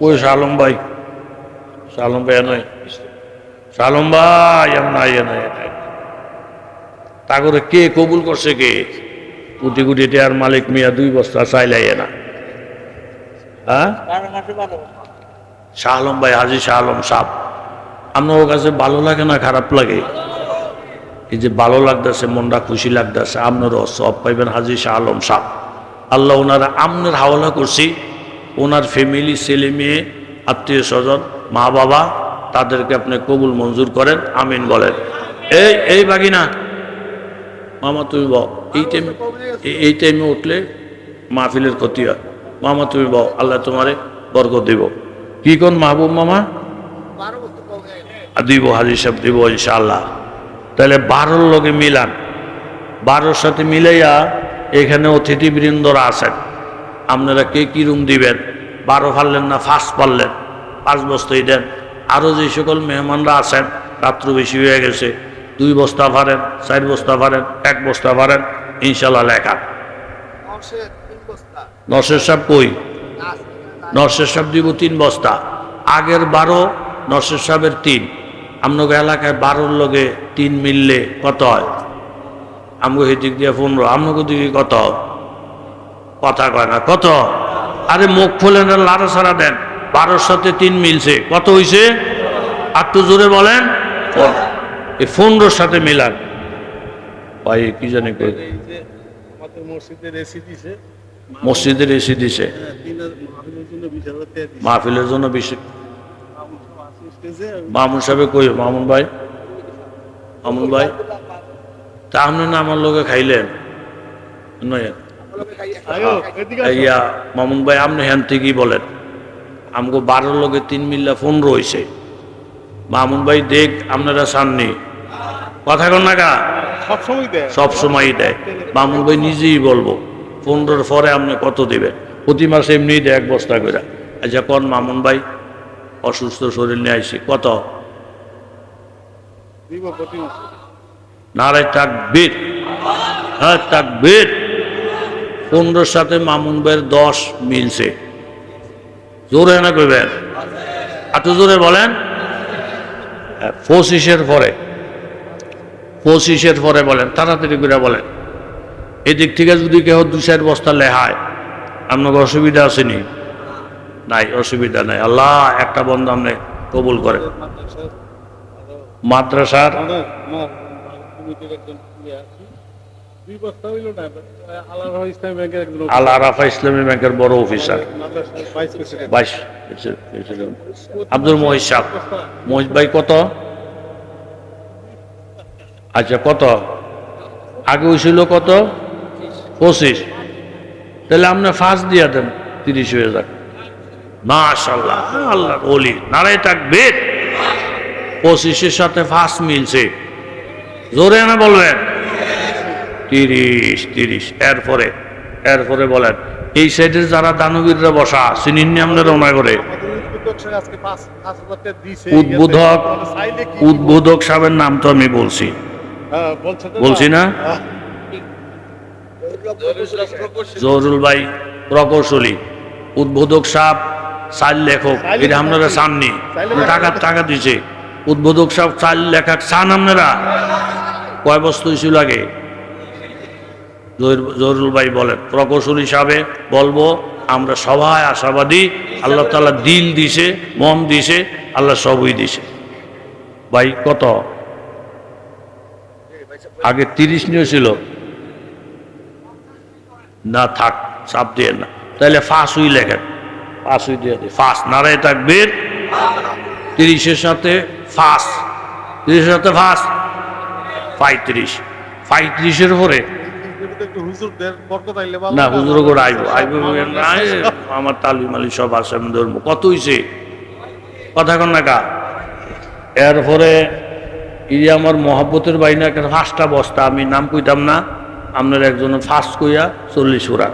কই শালম ভাই। শালম ভাই নয় শালম ভাই এমন নাই কে কবুল করছে কে? কোটি কোটি টিয়ার মালিক মিয়া দুই বস্তা চাইলাই না হ্যাঁ? শাহ ভাই, হাজি শাহ আলম সাহ। আপনার কাছে ভালো লাগে না খারাপ লাগে? এই যে ভালো লাগতেছে, মনটা খুশি লাগতেছে, আপনারও সব পাইবেন হাজি শাহ আলম সাহ। আল্লাহ ওনারা আমনের হাওলা করছি। ওনার ফ্যামিলি ছেলে মেয়ে, আত্মীয় স্বজন, মা বাবা, তাদেরকে আপনি কবুল মঞ্জুর করেন, আমিন বলেন। এই এই বাগিনা, মামা তুমি বল, এই টাইমে এই টাইমে উঠলে মাহফিলের ক্ষতি হয়। মামা তুমি বল, আল্লাহ তোমারে বরকত দিব। কি কোন মাহবুব মামা? দিব হাজি সাহেব দিব, ইনশাআল্লাহ। তাহলে বারোর লোকে মিলান। বারোর সাথে মিলাইয়া এখানে অতিথিবৃন্দরা আছেন। আপনারা কে কি রুম দিবেন? বারো পারলেন না ফার্স্ট পারলেন পাঁচ বস্তাই দেন। আরও যে সকল মেহমানরা আছেন, রাত্র বেশি হয়ে গেছে। দুই বস্তা ভারেন চার বস্তা ভারেন এক বস্তা ভারেন ইনশাল্লাহ লেখা। নরসের সাহেব কই? নরসের সাহেব দিব তিন বস্তা। আগের বারো, নরসের সাহেবের তিন। আমনগো এলাকায় বারোর লগে তিন মিললে কত হয়? আমগো এদিক দিয়ে পনেরো। আমনগো দিকে কত কথা কয় না কত? আরে মুখ ফুলেন লাড়া ছাড়া দেন বারোর সাথে তিন মিলছে কত হইছে? একটু জোরে বলেন। এই পনেরোর সাথে মিলান। ভাই কি জানি মসজিদের এসি দিছে। মসজিদের এসি দিছে। হ্যাঁ, মাহফিলের জন্য বিশ হাজার টাকা দিছে। মাহফিলের জন্য বেশি মামুন সাহেব কই? মামুন ভাই? মামুন ভাই? তা আপনি না আমার লোকে খাইলেন? নয়। ইয়া মামুন ভাই আপনি হ্যান থেকেই বলেন। আমগো বারোর লোকে তিন মিল্লা ফোন রয়েছে। মামুন ভাই দেখ আপনারা সাননি কথা কন না কা সবসময় দেয়। সব সময়ই দেয়। মামুন ভাই নিজেই বলব পনেরোর পরে আপনি কত দেবেন? প্রতি মাসে এমনি দেয় এক বস্তা করে আচ্ছা কোন মামুন ভাই অসুস্থ শরীর নিয়ে আইসি। কত? দিব প্রতি মাসে। নারায় তাকবীর। হ্যাঁ তাকবীর। পনেরোর সাথে মামুন ভাইয়ের দশ মিলছে জোরে না কইবেন এত জোরে বলেন হ্যাঁ, পঁচিশের পরে পঁচিশের পরে বলেন তাড়াতাড়ি করে বলেন এদিক থেকে যদি কেউ দু চার বস্তা লেহায় আপনার অসুবিধা আসেনি নাই অসুবিধা নাই আল্লাহ একটা বন্ধ আপনি কবুল করে মাদ্রাসার ইসলাম ব্যাংকের বড় অফিসার। বাইশ আব্দুল সাহ। ভাই কত? আচ্ছা কত? আগে কত? পঁচিশ। তাহলে আপনি ফার্স্ট দিয়া দেন তিরিশ হয়ে যাক। মাশাল্লাহ আল্লাহ বলি নারাই থাকবে পঁচিশের সাথে ফার্স্ট মিলছে। জোরে না বলবেন? তিরিশ তিরিশ। এরপরে এরপরে বলেন, এই সাইডের যারা দানবীররা বসা চিনিনি আপনারা ওনা করে। উদ্বোধক উদ্বোধক সাহেবের নাম তো আমি বলছি। বলছে না? জহরুল ভাই প্রকৌশলী। উদ্বোধক সাহেব চাল লেখক, এটা আপনারা চাননি? টাকা টাকা দিছে উদ্বোধক সাহেব চাল লেখক চান আপনারা? কয় বস্তু ইস্যু লাগে জহরুল ভাই বলেন, প্রকৌশলী সাহেবে বলব, আমরা সবাই আশাবাদী, আল্লাহ তালা দিল দিছে, মন দিছে, আল্লাহ সবই দিছে। ভাই, কত? আগে তিরিশ নিয়েছিল না, থাক, চাপ দিয়ে না। তাহলে ফাঁস উই লেখেন। ফাঁস উই দিয়ে দিই। ফাঁস, নারায় থাকবেন তিরিশের সাথে ফাঁস। তিরিশের সাথে ফাঁস। পঁয়ত্রিশ। পঁয়ত্রিশের পরে না? হুজুর করে আইব আইব আমার তালি মালি সব ধরবো। কত হইছে? কথা কন না কা। এরপরে এই আমার মহাব্বতের বাইনা একটা ফার্স্টটা বস্তা আমি নাম কইতাম না আপনার একজন ফার্স্ট কইয়া চল্লিশ ওরা।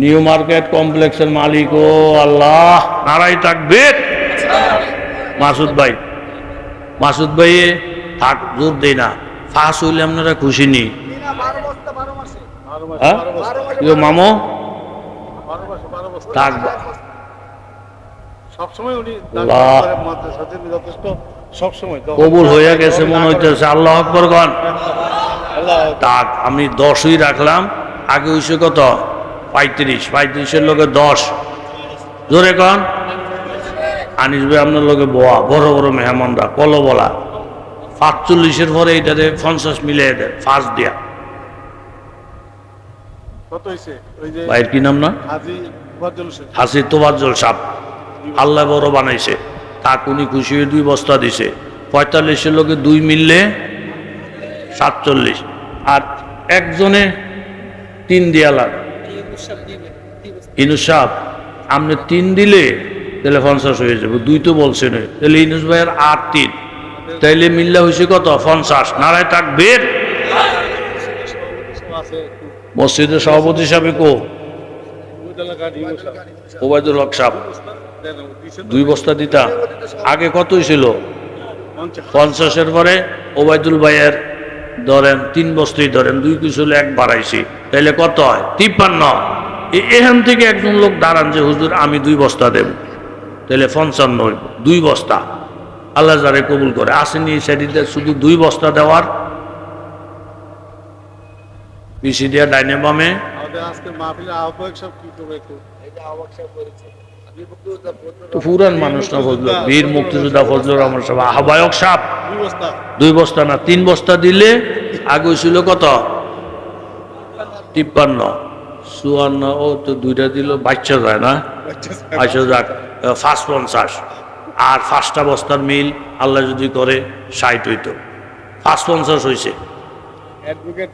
নিউ মার্কেট কমপ্লেক্সের মালিক ও আল্লাহ নারাই থাকবে মাসুদ ভাই মাসুদ ভাই থাক জোর দেই না। ফাঁস হইলে আপনারা খুশি নি। হ্যাঁ? মামো? কবুল গেছে মনে হইতেছে আল্লাহ আকবর গন তাক আমি দশই রাখলাম। আগে হইছে কত? পঁয়ত্রিশ। পঁয়ত্রিশের লোকে দশ। জোরে কন আনিস ভাই আপনার লোকে বোয়া। বড় বড় মেহমানরা কলো বলা পাঁচচল্লিশের পরে এইটাতে পঞ্চাশ মিলিয়ে দেয় ফার্স্ট দিয়া। ভাইয়ের কি নাম না? হাসি তোবাজ্জল সাপ আল্লাহ বড় বানাইছে। তাক উনি খুশি হয়ে দুই বস্তা দিছে। পঁয়তাল্লিশের লোকে দুই মিললে সাতচল্লিশ। আর একজনে তিন দিয়ালার ইনুস সাহ আপনি তিন দিলে তাহলে পঞ্চাশ হয়ে যাবে। দুই তো বলছেন। তাহলে ইনুস ভাইয়ের আট তিন। তাইলে মিল্লা হয়েছে কত? পঞ্চাশ। নারায় তাক বের মসজিদের সভাপতি হিসাবে কো? ওবায়দুল হক সাহ দুই বস্তা দিতা। আগে কত ছিল পঞ্চাশের পরে ওবায়দুল ভাইয়ের ধরেন তিন বস্তাই ধরেন, দুই কিছু এক বাড়াইছি। তাইলে কত হয়? তিপ্পান্ন। এখান থেকে একজন লোক দাঁড়ান যে, হুজুর, আমি দুই বস্তা দেব। তাহলে পঞ্চান্ন দুই বস্তা। আল্লাহ যারে কবুল করে। আসেনি সেটিতে শুধু দুই বস্তা দেওয়ার। পিসি দিয়া ডাইনে বামে। পুরান মানুষ না ফজল বীর মুক্তিযোদ্ধা ফজলুর রহমান সাহেব। আহ্বায়ক সাহেব দুই বস্তা। না তিন বস্তা দিলে আগে ছিল কত? তিপ্পান্ন। চুয়ান্ন ও তো দুইটা দিল বাচ্চা যায় না? আচ্ছা যাক ফার্স্ট পঞ্চাশ আর ফার্স্টটা বস্তার মিল আল্লাহ যদি করে ষাট হইতো। ফার্স্ট পঞ্চাশ হয়েছে অ্যাডভোকেট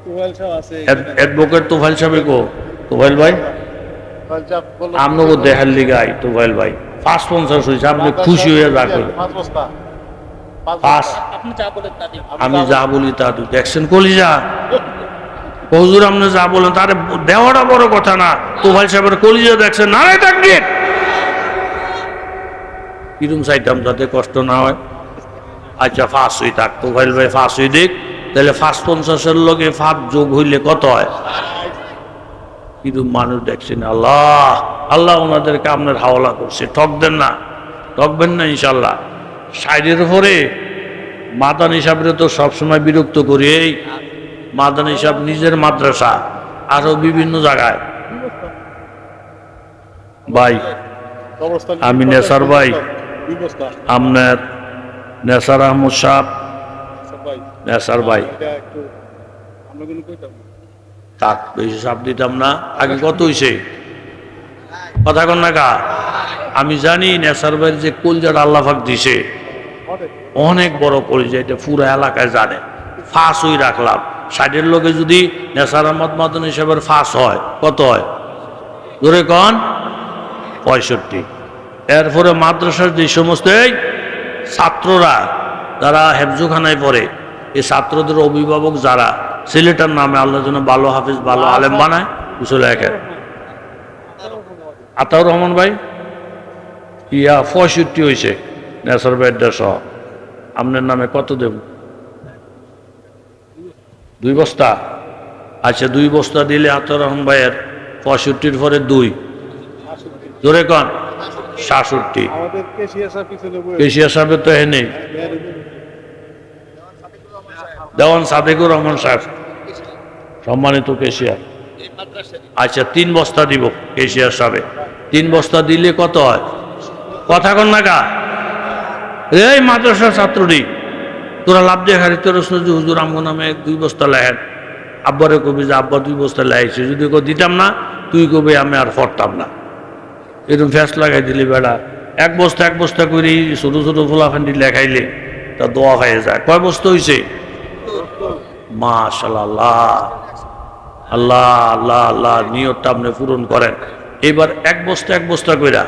তোফাইল সাহেব কো? তোফাইল ভাই? আপনাকে দেখার লিগাই তোফাইল ভাই। ফার্স্ট পঞ্চাশ হয়েছে আপনি খুশি হয়ে যা পাঁচ পাঁচ পাঁচ আমি যা বলি তা তুই দেখছেন কলিজা? হুজুর আপনি যা বলেন তারে দেওয়াটা বড় কথা না। তোফাইল সাহেবের কলিজা দেখছেন না তাকবীর। কিরম চাইতাম যাতে কষ্ট না হয়। আচ্ছা ফাঁস হই থাক তোফাইল ভাই ফাঁস হই দিক। তাহলে ফার্স্ট পঞ্চাশের লগে ফাঁক যোগ হইলে কত হয়? কিরম মানুষ দেখছেন, আল্লাহ আল্লাহ ওনাদেরকে আপনার হাওলা করছে। ঠকবেন না ঠকবেন না ইনশাল্লাহ। সাইডের উপরে, মাদান হিসাবে তো সবসময় বিরক্ত করি এই। মাদান হিসাব নিজের মাদ্রাসা, আরও বিভিন্ন জায়গায়। ভাই, আমি নেসার ভাই। আপনার নেসার আহমদ সাহ নেসার ভাই তাক বেশি চাপ দিতাম না আগে কত হইছে কথা কন না কা আমি জানি নেসার ভাইয়ের যে কলজাটা আল্লাহাক দিছে। অনেক বড় কলিজা এটা পুরো এলাকায় জানে। ফাঁস হই রাখলাম। সাইডের লোকে যদি নেসার আহমদ মাদন হিসাবের ফাঁস হয় কত হয়? ধরে কন? পঁয়ষট্টি। এরপরে মাদ্রাসার যে সমস্ত এই ছাত্ররা যারা হেফজুখানায় পড়ে এই ছাত্রদের অভিভাবক যারা ছেলেটার নামে আল্লাহ যেন ভালো হাফিজ ভালো আলেম বানায় উসুল একের আতাউর রহমান ভাই ইয়া পঁয়ষট্টি হয়েছে নেসার ভাইয়ের সহ আপনার নামে কত দেব? দুই বস্তা। আচ্ছা দুই বস্তা দিলে আতাউর রহমান ভাইয়ের পঁয়ষট্টির পরে দুই। জোরে কন। সাতষট্টি। কেশিয়া সাহেব সাহেবের তো এনে দেওয়ান সাদেকুর রহমান সাহেব। সম্মানিত মাদ্রাসায় আচ্ছা তিন বস্তা দিব কেশিয়ার সাহেব। তিন বস্তা দিলে কত হয়? কথা কন না কা এই মাদ্রাসা ছাত্রটি তোরা লাভ দিয়ে খারি তোর হুজুর আমগো নামে দুই বস্তা লেহেন আব্বারে কবি যে আব্বা দুই বস্তা লেহাইছে যদি কো দিতাম না তুই কবি আমি আর ফরতাম না। এরকম ফ্যাস লাগাই দিলি, বেড়া। এক বস্তা এক বস্তা করি ছোটো ছোটো ফোলাফান্ডি লেখাইলে তা দোয়া হয়ে যায়। কয় বস্তা হয়েছে মাশাল্লাহ। আল্লাহ আল্লাহ আল্লাহ, নিয়তটা আপনি পূরণ করেন। এবার এক বস্তা এক বস্তা কইরা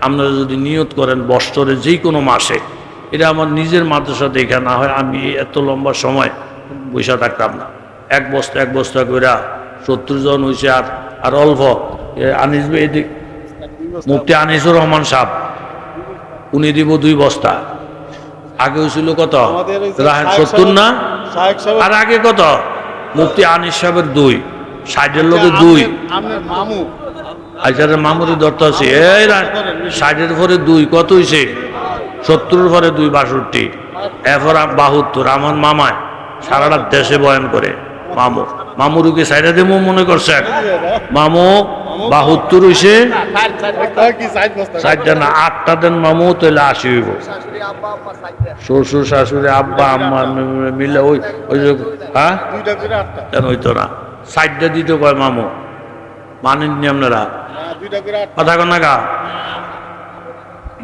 আপনারা যদি নিয়ত করেন বৎসরে যে কোনো মাসে, এটা আমার নিজের মাদ্রাসা দেখা, না হয় আমি এত লম্বা সময় বসে থাকতাম না। এক বস্তা এক বস্তা কইরা সত্তর জন হয়েছে আর আর অল্প। এ, আনিস এদিক মুফতি আনিসুর রহমান সাহেব উনি দিব দুই বস্তা। আগে হয়েছিল কত? সত্তর না? আর আগে কত? মুফতি আনিস সাহেবের দুই ষাটের লোকে দুই। আপনার মামু। আচ্ছা মামুরি দত্ত আছে এই ষাটের পরে দুই কত হয়েছে সত্তরের পরে দুই বাষট্টি। এরপর বাহাত্তর আমার মামায় সারাটা দেশে বয়ান করে মামু। মামুরুকে সাইডে দেবো মনে করছেন? মামু বাহাত্তর হয়েছে কি সাইড বস্তা চারটা না আটটা দেন মামু তাহলে আশি হইব। শ্বশুর শাশুড়ি আব্বা আম্মা মিলে ওই ওই যে হ্যাঁ? কেন হইতো না। সাইডটা দিতে কয় মামু? মানেননি আপনারা? কথা কন না গা?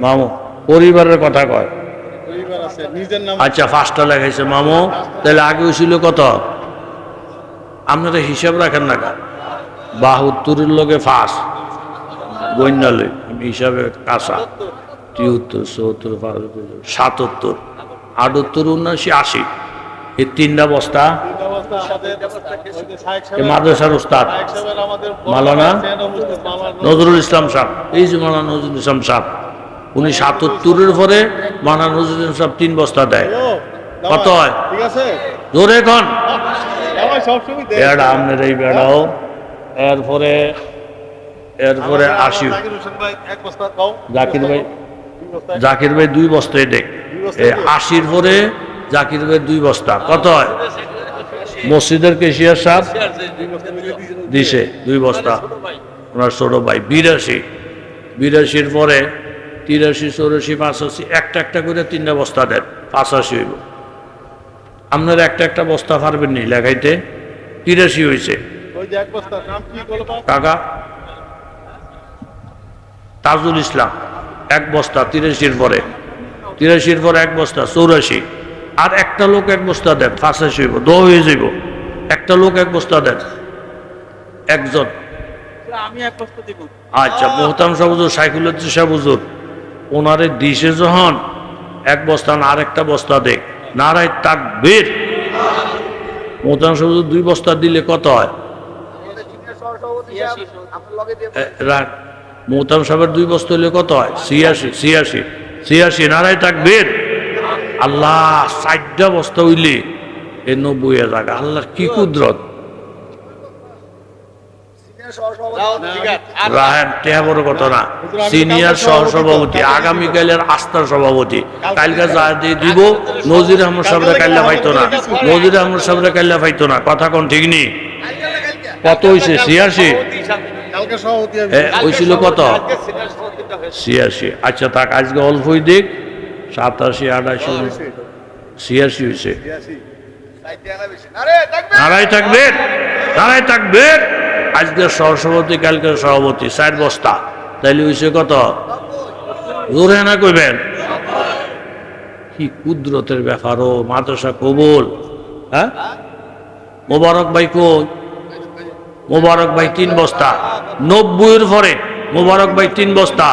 মামু পরিবারের কথা কয়। পরিবার আছে নিজের নাম আচ্ছা পাঁচটা লেখাইছে মামু। তাহলে আগে হয়েছিল কত? আপনারা হিসাব রাখেন না গা। বাহাত্তরের লোকে ফাঁস। বন্যালয় আমি হিসাবে কাঁচা। তিয়াত্তর চৌত্তর বাহাত্তর সাতাত্তর আটাত্তর উনআশি আশি। এই তিনটা বস্তা মাদ্রাসার উস্তাদ মাওলানা নজরুল ইসলাম সাহ এই যে মানা নজরুল ইসলাম সাহ উনি সাতাত্তরের পরে মানা নজরুল ইসলাম সাহেব তিন বস্তা দেয়। কত হয়? জোরে দেয়। বেড়া আপনার এই বেড়াও। এরপরে এরপরে আশি। জাকির ভাই। জাকির ভাই দুই বস্তা দেখ। আশির পরে জাকির ভাই দুই বস্তা। কত হয়? মসজিদের কেশিয়ার সাহেব দিছে দুই বস্তা। ওনার ছোট ভাই বিরাশি। বিরাশির পরে তিরাশি চৌরাশি পাঁচাশি একটা একটা করে তিনটা বস্তা দেন। পাঁচাশি হইব। আপনারা একটা একটা বস্তা পারবেন নি লেখাইতে? তিরাশি হয়েছে ওই যে এক বস্তা নাম কি বলো বাপ? কাকা? তাজুল ইসলাম এক বস্তা তিরাশির পরে। তিরাশির পরে এক বস্তা চৌরাশি। আর একটা লোক এক বস্তা দেন পাঁচাশি হইব দ হয়ে যাইব। একটা লোক এক বস্তা দেন। একজন। আচ্ছা মোহতাম সাহুজুর সাইকুল্লাহ সাহুজুর ওনারে দিশে যখন এক বস্তা না আরেকটা বস্তা দেখ। নারায় তাক বের মোহতাম সাহুজুর দুই বস্তা দিলে কত হয়? রাখ। মোহতাম সাহেবের দুই বস্তা হলে কত হয়? ছিয়াশি ছিয়াশি। ছিয়াশি নারায় বের আল্লাহ ষাটটা বস্তা হইলে। এ নব্বই হাজার। আল্লাহর কি কুদরত? বড় কথা না। সিনিয়র সহ সভাপতি আগামীকালের আস্থার সভাপতি। কালকে যা দিয়ে দিব নজির আহমদ সাহেবরা কাল্লা পাইতো না। নজির আহমদ সাহেবরা কাল্লা পাইতো না। কথা কোন ঠিক নেই কত হয়েছে ছিয়াশি? কালকে হয়েছিল কত? ছিয়াশি। আচ্ছা তাক আজকে অল্পই দিক। সাতাশি আটাশি ছিয়াশি হয়েছে নারায় থাকবেন নারায় থাকবেন আজকের সহসভাপতি কালকের সভাপতি চার বস্তা। তাইলে হয়েছে কত? জোরে না কইবেন? কি কুদরতের ব্যাপার ও মাদ্রাসা কবুল হ্যাঁ? মোবারক ভাই কই? মোবারক ভাই তিন বস্তা। নব্বইয়ের পরে মোবারক ভাই তিন বস্তা।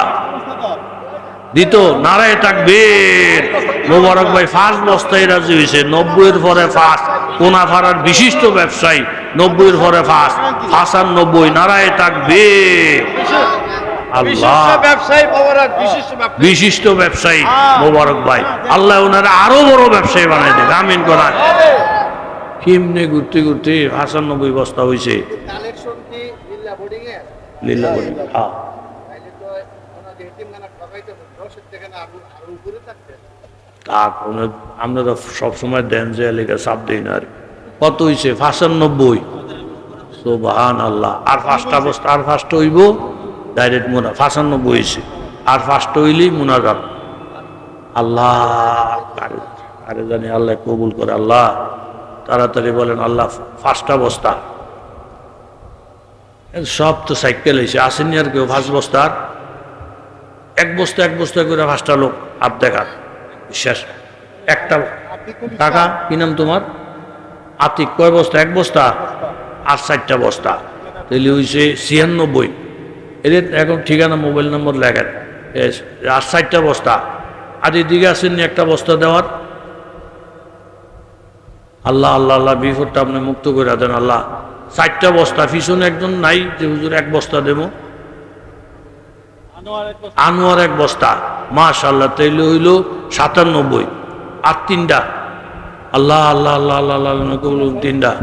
দিত নারায় থাকবেন মোবারক ভাই ফার্স্ট বস্তায় রাজি হয়েছে নব্বইয়ের পরে ফার্স্ট কোনা ফাড়ার বিশিষ্ট ব্যবসায়ী নব্বইয়ের পরে ফার্স্ট ফাঁসান নব্বই নারায় থাকবে আল্লাহ। বিশিষ্ট ব্যবসায়ী বিশিষ্ট ব্যবসায়ী। মোবারক ভাই। আল্লাহ ওনারা আরও বড় ব্যবসায়ী বানাই দেবে। আমিন করান। কেমনে ঘুরতে ঘুরতে আটানব্বই বস্তা হয়েছে হ্যাঁ। তাইলে তো আরও আরও সবসময় দেন যে এলাকা চাপ দিই না আর কত হয়েছে পাঁচানব্বই সোবাহান আল্লাহ আর পাঁচটা বস্তা আর ফার্স্ট হইব? ডাইরেক্ট মোনা পাঁচানব্বই হয়েছে আর ফার্স্ট হইলেই মোনাজাত আল্লাহ কারে জানি আল্লাহ কবুল করে আল্লাহ। তাড়াতাড়ি বলেন আল্লাহ ফার্স্টটা বস্তা সব তো সাইকেল হয়েছে আসেনি আর কেউ ফার্স্ট বস্তার এক বস্তা এক বস্তা করে পাঁচটা লোক হাত দেখার শেষ একটা টাকা কি নাম তোমার? আতিক কয় বস্তা? এক বস্তা? আর চারটা বস্তা। তাহলে হয়েছে ছিয়ানব্বই। এদের এখন ঠিকানা মোবাইল নম্বর লেখেন। আর চারটা বস্তা। আর এদিকে আসেননি একটা বস্তা দেওয়ার? আল্লাহ আল্লাহ আল্লাহ বিপদটা আপনি মুক্ত করে দেন আল্লাহ। চারটা বস্তা পিছনে একজন নাই যে হুজুর এক বস্তা দেবো। আনোয়ার এক বস্তা। মাশাল্লাহ তাইলে হইল সাতানব্বই। আর তিনটা। আল্লাহ আল্লাহ আল্লাহ আল্লাহ আল্লাহ কবুল তিনটা।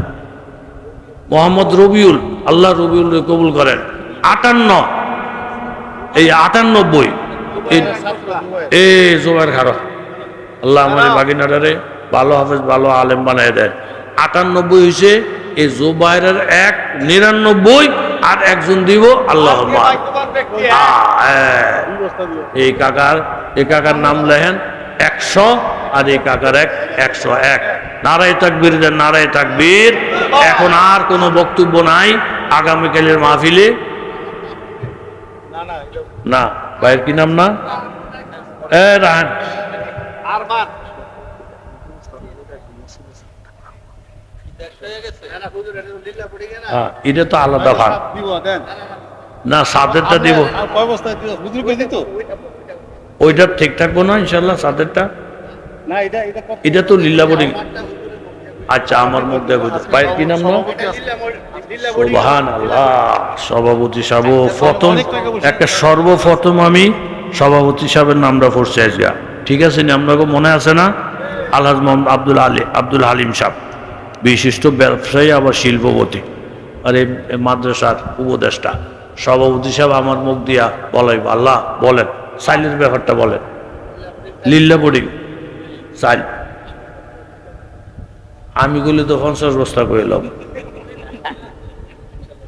মোহাম্মদ রবিউল আল্লাহ রবিউল কবুল করেন। আটান্ন। এই আটানব্বই। এই- এ জোবার খারো। আল্লাহ আমার বাগিনাটারে ভালো হাফেজ ভালো আলেম বানায় দেয়। আটানব্বই হয়েছে এই জোবাইরের এক নিরানব্বই আর একজন দিব আল্লাহ দিও এই কাকার এই কাকার নাম লেহেন একশো আর এই কাকার এক একশো এক। নারায় তাকবীর দেন নারায় তাকবীর। এখন আর কোনো বক্তব্য নাই আগামীকালের মাহফিলে। না ভাইয়ের কি নাম না? এ রাহান আর মান না, না, হুজুর, এটা তো লীলা। হ্যাঁ, এটা তো আলাদা ভাগ। না সাদেরটা দিব। ওইটা ঠিক থাকব না ইনশাল্লাহ সাদেরটা? এটা কত? এটা আচ্ছা আমার কি নাম লীলা লীলা। সুবহান আল্লাহ সভাপতি সাহেব। প্রথম একটা সর্বপ্রথম আমি সভাপতি সাহেবের নামটা পড়ছি আজকে। ঠিক আছে আপনাকে মনে আছে না? আলহাজ মোহাম্মদ আব্দুল আলী আব্দুল হালিম সাহেব। বিশিষ্ট ব্যবসায়ী আবার শিল্পপতি আর এই মাদ্রাসার উপদেষ্টা। সভাপতি সাহেব আমার মুখ দিয়া বলাই আল্লাহ বলেন সাইলের ব্যাপারটা বলেন। লিল্লা পড়ি সাইল আমি গুলি তো পঞ্চাশ বস্তা কইলাম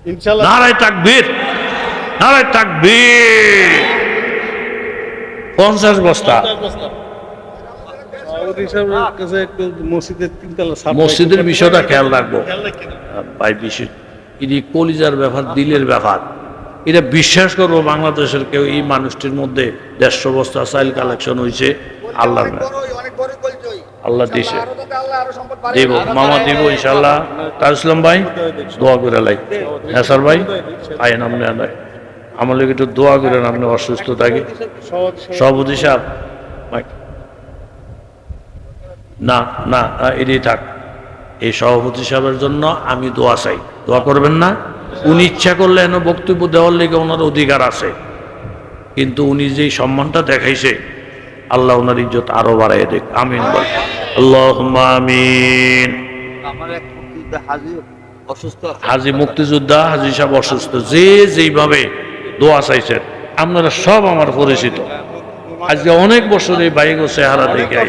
ইনশাআল্লাহ। নারায় তাকবীর নারায় তাকবীর। পঞ্চাশ বস্তা 50 বস্তা সভাপতি সাহেবের কাছে একটু মসজিদের বিষয়টা খেয়াল রাখব। ভাই বিশেষ এটি কলিজার ব্যাপার দিলের ব্যাপার এটা বিশ্বাস করব বাংলাদেশের কেউ এই মানুষটির মধ্যে দেড়শো বস্তা চাইল কালেকশন হয়েছে। আল্লাহ। আল্লাহ দিছে। দেব মামা দেব ইনশাল্লাহ তার ইসলাম ভাই দোয়া করে লাই হ্যাঁ স্যার ভাই আয় নাম নেয় নাই আমার লোক একটু দোয়া করেন আপনি অসুস্থ থাকে। সভাপতি সাহেব। না না এটাই থাক। এই সভাপতি সাহেবের জন্য আমি দোয়া চাই। দোয়া করবেন না? উনি ইচ্ছা করলে এনে বক্তব্য দেওয়ার লেগে ওনার অধিকার আছে। কিন্তু উনি যেই সম্মানটা দেখাইছে আল্লাহ ওনার ইজ্জত আরও বাড়াই দেখ আমিন আল্লাহ আমিন। হাজি অসুস্থ হাজি মুক্তিযোদ্ধা হাজি সাহেব অসুস্থ। যে যেইভাবে দোয়া চাইছেন আপনারা সব আমার পরিচিত। আজকে অনেক বছর এই বাইক ও চেহারা দেখে।